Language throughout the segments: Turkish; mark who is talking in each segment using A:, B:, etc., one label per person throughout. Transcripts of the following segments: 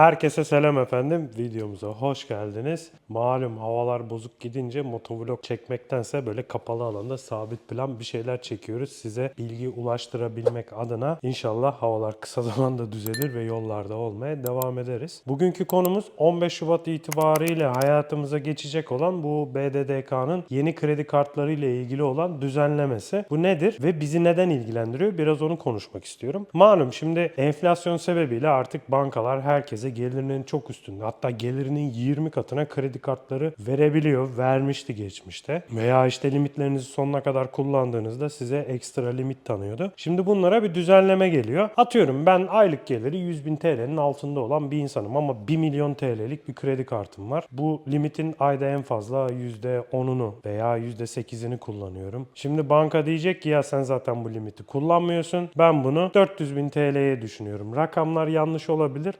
A: Herkese selam efendim. Videomuza hoş geldiniz. Malum havalar bozuk gidince motovlog çekmektense böyle kapalı alanda sabit plan bir şeyler çekiyoruz. Size bilgi ulaştırabilmek adına inşallah havalar kısa zamanda düzelir ve yollarda olmaya devam ederiz. Bugünkü konumuz 15 Şubat itibariyle hayatımıza geçecek olan bu BDDK'nın yeni kredi kartları ile ilgili olan düzenlemesi. Bu nedir ve bizi neden ilgilendiriyor? Biraz onu konuşmak istiyorum. Malum şimdi enflasyon sebebiyle artık bankalar herkese gelirinin çok üstünde hatta gelirinin 20 katına kredi kartları verebiliyor. Vermişti geçmişte. Veya işte limitlerinizi sonuna kadar kullandığınızda size ekstra limit tanıyordu. Şimdi bunlara bir düzenleme geliyor. Atıyorum ben aylık geliri 100 bin TL'nin altında olan bir insanım ama 1 milyon TL'lik bir kredi kartım var. Bu limitin ayda en fazla %10'unu veya %8'ini kullanıyorum. Şimdi banka diyecek ki ya sen zaten bu limiti kullanmıyorsun. Ben bunu 400 bin TL'ye düşünüyorum. Rakamlar yanlış olabilir.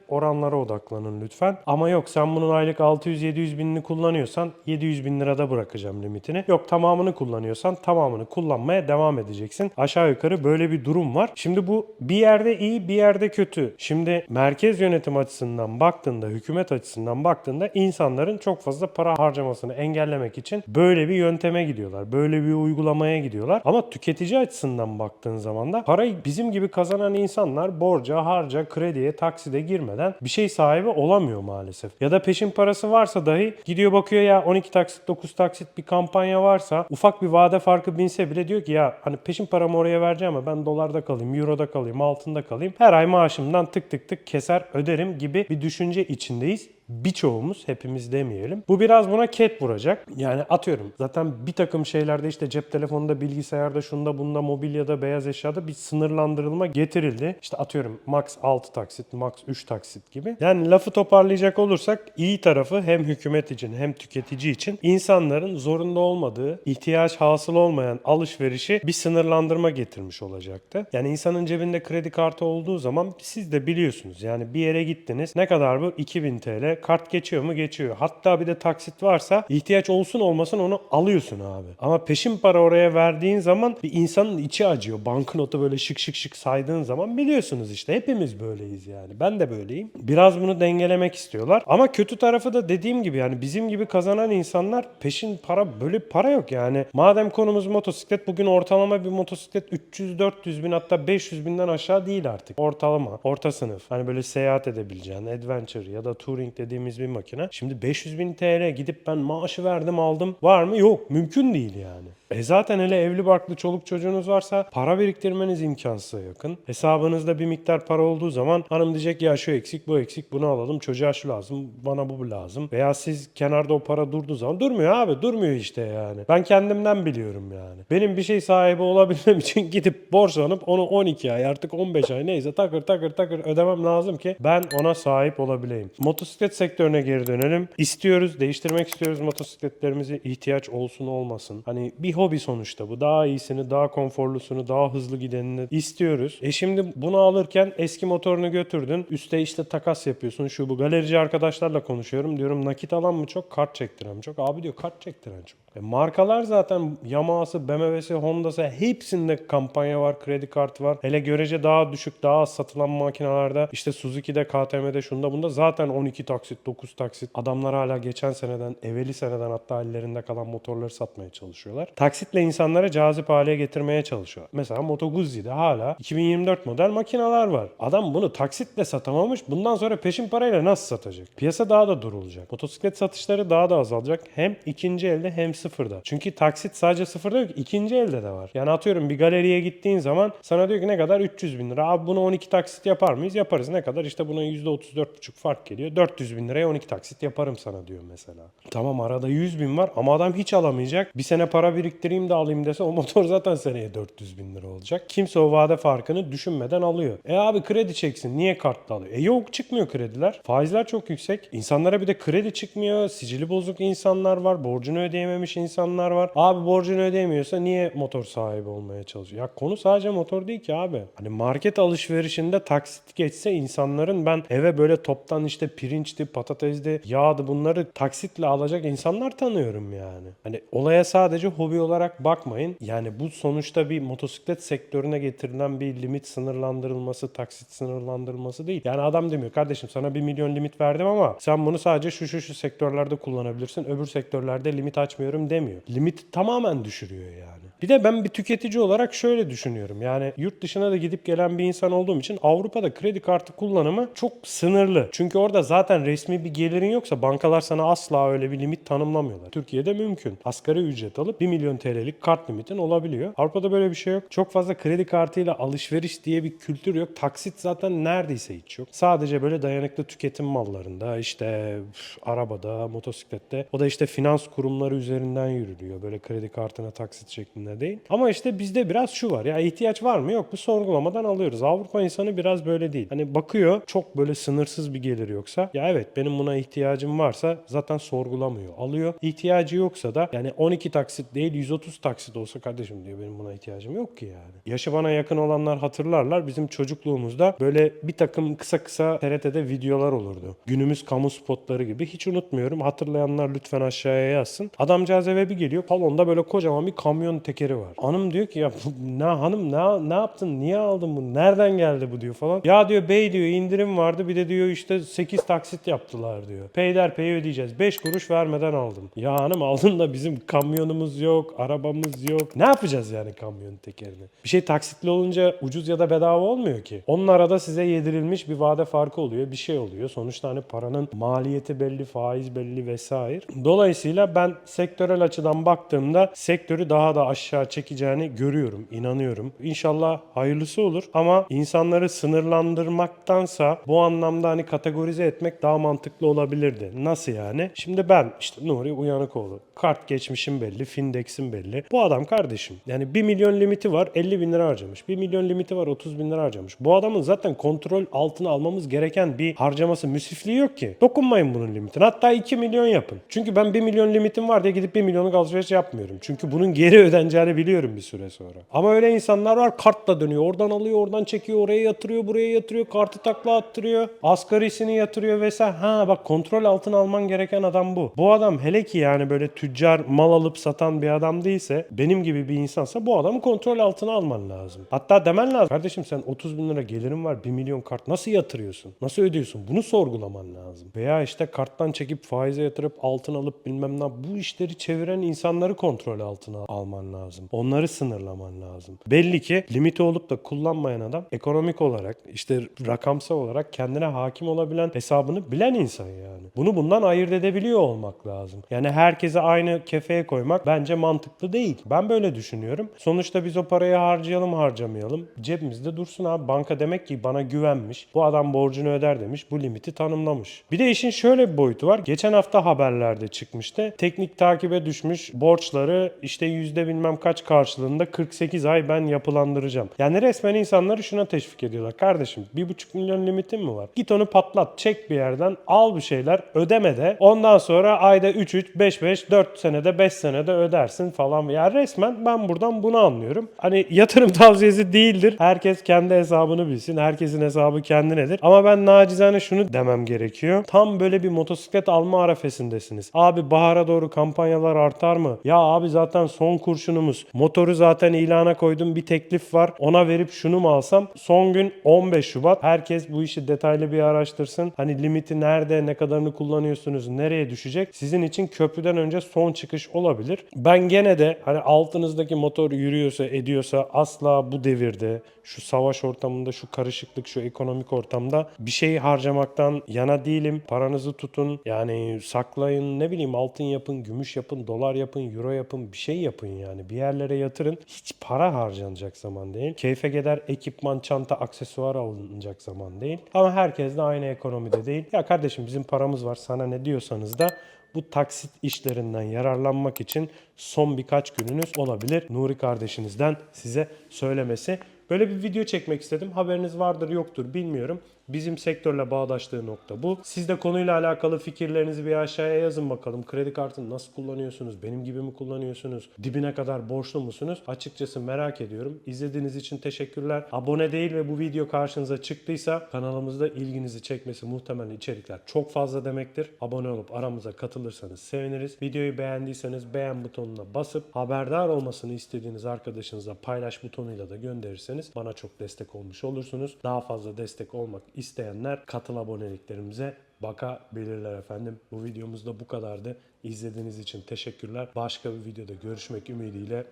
A: Oranlara odaklanın lütfen. Ama yok sen bunun aylık 600-700 binini kullanıyorsan 700 bin lirada bırakacağım limitini. Yok tamamını kullanıyorsan tamamını kullanmaya devam edeceksin. Aşağı yukarı böyle bir durum var. Şimdi bu bir yerde iyi bir yerde kötü. Şimdi merkez yönetim açısından baktığında, hükümet açısından baktığında insanların çok fazla para harcamasını engellemek için böyle bir yönteme gidiyorlar. Böyle bir uygulamaya gidiyorlar. Ama tüketici açısından baktığın zaman da parayı bizim gibi kazanan insanlar borca, harca, krediye, takside girmeden bir şey sahibi olamıyor maalesef. Ya da peşin parası varsa dahi gidiyor bakıyor ya 12 taksit, 9 taksit bir kampanya varsa ufak bir vade farkı binse bile diyor ki ya hani peşin paramı oraya vereceğim ama ben dolarda kalayım, euroda kalayım, altında kalayım. Her ay maaşımdan tık tık tık keser öderim gibi bir düşünce içindeyiz birçoğumuz hepimiz demeyelim. Bu biraz buna ket vuracak. Yani atıyorum zaten bir takım şeylerde işte cep telefonunda, bilgisayarda, şunda bunda, mobilyada, beyaz eşyada bir sınırlandırılma getirildi. İşte atıyorum max 6 taksit, max 3 taksit gibi. Yani lafı toparlayacak olursak iyi tarafı hem hükümet için hem tüketici için insanların zorunda olmadığı, ihtiyaç hasıl olmayan alışverişi bir sınırlandırma getirmiş olacaktı. Yani insanın cebinde kredi kartı olduğu zaman siz de biliyorsunuz. Yani bir yere gittiniz. Ne kadar bu? 2000 TL. Kart geçiyor mu? Geçiyor. Hatta bir de taksit varsa ihtiyaç olsun olmasın onu alıyorsun abi. Ama peşin para oraya verdiğin zaman bir insanın içi acıyor. Banknotu böyle şık şık şık saydığın zaman biliyorsunuz işte. Hepimiz böyleyiz yani. Ben de böyleyim. Biraz bunu dengelemek istiyorlar. Ama kötü tarafı da dediğim gibi yani bizim gibi kazanan insanlar peşin para böyle para yok yani. Madem konumuz motosiklet bugün ortalama bir motosiklet 300-400 bin hatta 500 binden aşağı değil artık. Ortalama, orta sınıf. Hani böyle seyahat edebileceğin adventure ya da touring dediğimiz bir makine. Şimdi 500 bin TL gidip ben maaşı verdim aldım. Var mı? Yok. Mümkün değil yani. E zaten hele evli barklı çoluk çocuğunuz varsa para biriktirmeniz imkansıza yakın. Hesabınızda bir miktar para olduğu zaman hanım diyecek ya şu eksik bu eksik bunu alalım çocuğa şu lazım bana bu lazım. Veya siz kenarda o para durduğu zaman durmuyor abi durmuyor işte yani. Ben kendimden biliyorum yani. Benim bir şey sahibi olabilmem için gidip borçlanıp onu 12 ay artık 15 ay neyse takır takır takır ödemem lazım ki ben ona sahip olabileyim. Motosiklet sektörüne geri dönelim. İstiyoruz değiştirmek istiyoruz motosikletlerimizi ihtiyaç olsun olmasın. Hani bir hobi sonuçta bu. Daha iyisini, daha konforlusunu, daha hızlı gidenini istiyoruz. E şimdi bunu alırken eski motorunu götürdün. Üste işte takas yapıyorsun şu bu. Galerici arkadaşlarla konuşuyorum. Diyorum nakit alan mı çok, kart çektiren mi çok? Abi diyor kart çektiren çok. E markalar zaten Yamaha'sı, BMW'si, Honda'sı hepsinde kampanya var, kredi kartı var. Hele görece daha düşük, daha az satılan makinelerde işte Suzuki'de, KTM'de, şunda bunda zaten 12 taksit, 9 taksit. Adamlar hala geçen seneden, evveli seneden hatta ellerinde kalan motorları satmaya çalışıyorlar. Taksitle insanlara cazip hale getirmeye çalışıyor. Mesela Moto Guzzi'de hala 2024 model makineler var. Adam bunu taksitle satamamış. Bundan sonra peşin parayla nasıl satacak? Piyasa daha da durulacak. Motosiklet satışları daha da azalacak. Hem ikinci elde hem sıfırda. Çünkü taksit sadece sıfırda yok. ikinci elde de var. Yani atıyorum bir galeriye gittiğin zaman sana diyor ki ne kadar? 300 bin lira. Abi bunu 12 taksit yapar mıyız? Yaparız. Ne kadar? İşte buna %34,5 fark geliyor. 400 bin liraya 12 taksit yaparım sana diyor mesela. Tamam arada 100 bin var ama adam hiç alamayacak. Bir sene para biriktireyim de alayım dese o motor zaten seneye 400 bin lira olacak. Kimse o vade farkını düşünmeden alıyor. E abi kredi çeksin. Niye kartla alıyor? E yok çıkmıyor krediler. Faizler çok yüksek. İnsanlara bir de kredi çıkmıyor. Sicili bozuk insanlar var. Borcunu ödeyememiş insanlar var. Abi borcunu ödeyemiyorsa niye motor sahibi olmaya çalışıyor? Ya konu sadece motor değil ki abi. Hani market alışverişinde taksit geçse insanların ben eve böyle toptan işte pirinçtir, pirinçti, patatesdi, yağdı bunları taksitle alacak insanlar tanıyorum yani. Hani olaya sadece hobi olarak bakmayın. Yani bu sonuçta bir motosiklet sektörüne getirilen bir limit sınırlandırılması, taksit sınırlandırılması değil. Yani adam demiyor kardeşim sana 1 milyon limit verdim ama sen bunu sadece şu şu şu sektörlerde kullanabilirsin. Öbür sektörlerde limit açmıyorum demiyor. Limit tamamen düşürüyor yani. Bir de ben bir tüketici olarak şöyle düşünüyorum. Yani yurt dışına da gidip gelen bir insan olduğum için Avrupa'da kredi kartı kullanımı çok sınırlı. Çünkü orada zaten resmi bir gelirin yoksa bankalar sana asla öyle bir limit tanımlamıyorlar. Türkiye'de mümkün. Asgari ücret alıp 1 milyon TL'lik kart limitin olabiliyor. Avrupa'da böyle bir şey yok. Çok fazla kredi kartıyla alışveriş diye bir kültür yok. Taksit zaten neredeyse hiç yok. Sadece böyle dayanıklı tüketim mallarında işte üf, arabada, motosiklette o da işte finans kurumları üzerinden yürülüyor. Böyle kredi kartına taksit şeklinde değil. Ama işte bizde biraz şu var. Ya ihtiyaç var mı? Yok mu? Sorgulamadan alıyoruz. Avrupa insanı biraz böyle değil. Hani bakıyor çok böyle sınırsız bir gelir yoksa ya evet benim buna ihtiyacım varsa zaten sorgulamıyor. Alıyor. İhtiyacı yoksa da yani 12 taksit değil 130 taksit olsa kardeşim diyor benim buna ihtiyacım yok ki yani. Yaşı bana yakın olanlar hatırlarlar. Bizim çocukluğumuzda böyle bir takım kısa kısa TRT'de videolar olurdu. Günümüz kamu spotları gibi. Hiç unutmuyorum. Hatırlayanlar lütfen aşağıya yazsın. Adamcağız eve bir geliyor. Salonda böyle kocaman bir kamyon tekeri var. Hanım diyor ki ya ne hanım ne, ne yaptın? Niye aldın bunu? Nereden geldi bu diyor falan. Ya diyor bey diyor indirim vardı. Bir de diyor işte 8 taksit yaptılar diyor. Peyderpey ödeyeceğiz. 5 kuruş vermeden aldım. Ya hanım aldın da bizim kamyonumuz yok, arabamız yok. Ne yapacağız yani kamyon tekerini? Bir şey taksitli olunca ucuz ya da bedava olmuyor ki. Onun arada size yedirilmiş bir vade farkı oluyor. Bir şey oluyor. Sonuçta hani paranın maliyeti belli, faiz belli vesaire. Dolayısıyla ben sektörel açıdan baktığımda sektörü daha da aşağı çekeceğini görüyorum, inanıyorum. İnşallah hayırlısı olur ama insanları sınırlandırmaktansa bu anlamda hani kategorize etmek daha mantıklı olabilirdi. Nasıl yani? Şimdi ben işte Nuri Uyanıkoğlu. Kart geçmişim belli, Findex'im belli. Bu adam kardeşim. Yani 1 milyon limiti var 50 bin lira harcamış. 1 milyon limiti var 30 bin lira harcamış. Bu adamın zaten kontrol altına almamız gereken bir harcaması, müsrifliği yok ki. Dokunmayın bunun limitine. Hatta 2 milyon yapın. Çünkü ben 1 milyon limitim var diye gidip 1 milyonluk alışveriş yapmıyorum. Çünkü bunun geri ödeneceğini biliyorum bir süre sonra. Ama öyle insanlar var kartla dönüyor. Oradan alıyor, oradan çekiyor, oraya yatırıyor, buraya yatırıyor, kartı takla attırıyor. Asgarisini yatırıyor vesaire. Ha bak kontrol altına alman gereken adam bu. Bu adam hele ki yani böyle tüccar mal alıp satan bir adam değilse benim gibi bir insansa bu adamı kontrol altına alman lazım. Hatta demen lazım. Kardeşim sen 30 bin lira gelirin var 1 milyon kart nasıl yatırıyorsun? Nasıl ödüyorsun? Bunu sorgulaman lazım. Veya işte karttan çekip faize yatırıp altın alıp bilmem ne bu işleri çeviren insanları kontrol altına alman lazım. Onları sınırlaman lazım. Belli ki limiti olup da kullanmayan adam ekonomik olarak işte rakamsal olarak kendine hakim olabilen hesabını bilen insan yani. Bunu bundan ayırt edebiliyor olmak lazım. Yani herkese aynı kefeye koymak bence mantıklı değil. Ben böyle düşünüyorum. Sonuçta biz o parayı harcayalım harcamayalım. Cebimizde dursun abi. Banka demek ki bana güvenmiş. Bu adam borcunu öder demiş. Bu limiti tanımlamış. Bir de işin şöyle bir boyutu var. Geçen hafta haberlerde çıkmıştı. Teknik takibe düşmüş borçları işte yüzde bilmem kaç karşılığında 48 ay ben yapılandıracağım. Yani resmen insanları şuna teşvik ediyorlar. Kardeşim 1,5 milyon limitin mi var? Git onu patlat. Çek bir yerden. Al bir şeyler. Ödeme de. Ondan sonra ayda 3-3, 5-5, 4 senede 5 senede ödersin falan. Ya resmen ben buradan bunu anlıyorum. Hani yatırım tavsiyesi değildir. Herkes kendi hesabını bilsin. Herkesin hesabı kendinedir. Ama ben nacizane şunu demem gerekiyor. Tam böyle bir motosiklet alma arefesindesiniz. Abi bahara doğru kampanyalar artar mı? Ya abi zaten son kurşunumuz. Motoru zaten ilana koydum. Bir teklif var. Ona verip şunu mu alsam? Son gün 15 Şubat. Herkes bu işi detaylı bir araştırsın. Hani limiti nerede, ne kadarını kullanıyorsunuz, nereye düşecek? Sizin için köprüden önce son çıkış olabilir. Ben gene de hani altınızdaki motor yürüyorsa, ediyorsa asla bu devirde, şu savaş ortamında, şu karışıklık, şu ekonomik ortamda bir şey harcamaktan yana değilim. Paranızı tutun. Yani saklayın, ne bileyim altın yapın, gümüş yapın, dolar yapın, euro yapın, bir şey yapın yani. Bir yerlere yatırın. Hiç para harcanacak zaman değil. Keyfe gider ekipman, çanta, aksesuar alınacak zaman değil. Ama herkes de aynı ekonomide değil. Ya kardeşim bizim paramız var sana ne diyorsanız da bu taksit işlerinden yararlanmak için son birkaç gününüz olabilir. Nuri kardeşinizden size söylemesi. Böyle bir video çekmek istedim. Haberiniz vardır yoktur bilmiyorum. Bizim sektörle bağdaştığı nokta bu. Siz de konuyla alakalı fikirlerinizi bir aşağıya yazın bakalım. Kredi kartını nasıl kullanıyorsunuz? Benim gibi mi kullanıyorsunuz? Dibine kadar borçlu musunuz? Açıkçası merak ediyorum. İzlediğiniz için teşekkürler. Abone değil ve bu video karşınıza çıktıysa kanalımızda ilginizi çekmesi muhtemelen içerikler çok fazla demektir. Abone olup aramıza katılırsanız seviniriz. Videoyu beğendiyseniz beğen butonuna basıp haberdar olmasını istediğiniz arkadaşınıza paylaş butonuyla da gönderirseniz bana çok destek olmuş olursunuz. Daha fazla destek olmak isteyenler katıl aboneliklerimize bakabilirler efendim. Bu videomuz da bu kadardı. İzlediğiniz için teşekkürler. Başka bir videoda görüşmek ümidiyle.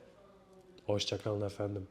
A: Hoşçakalın efendim.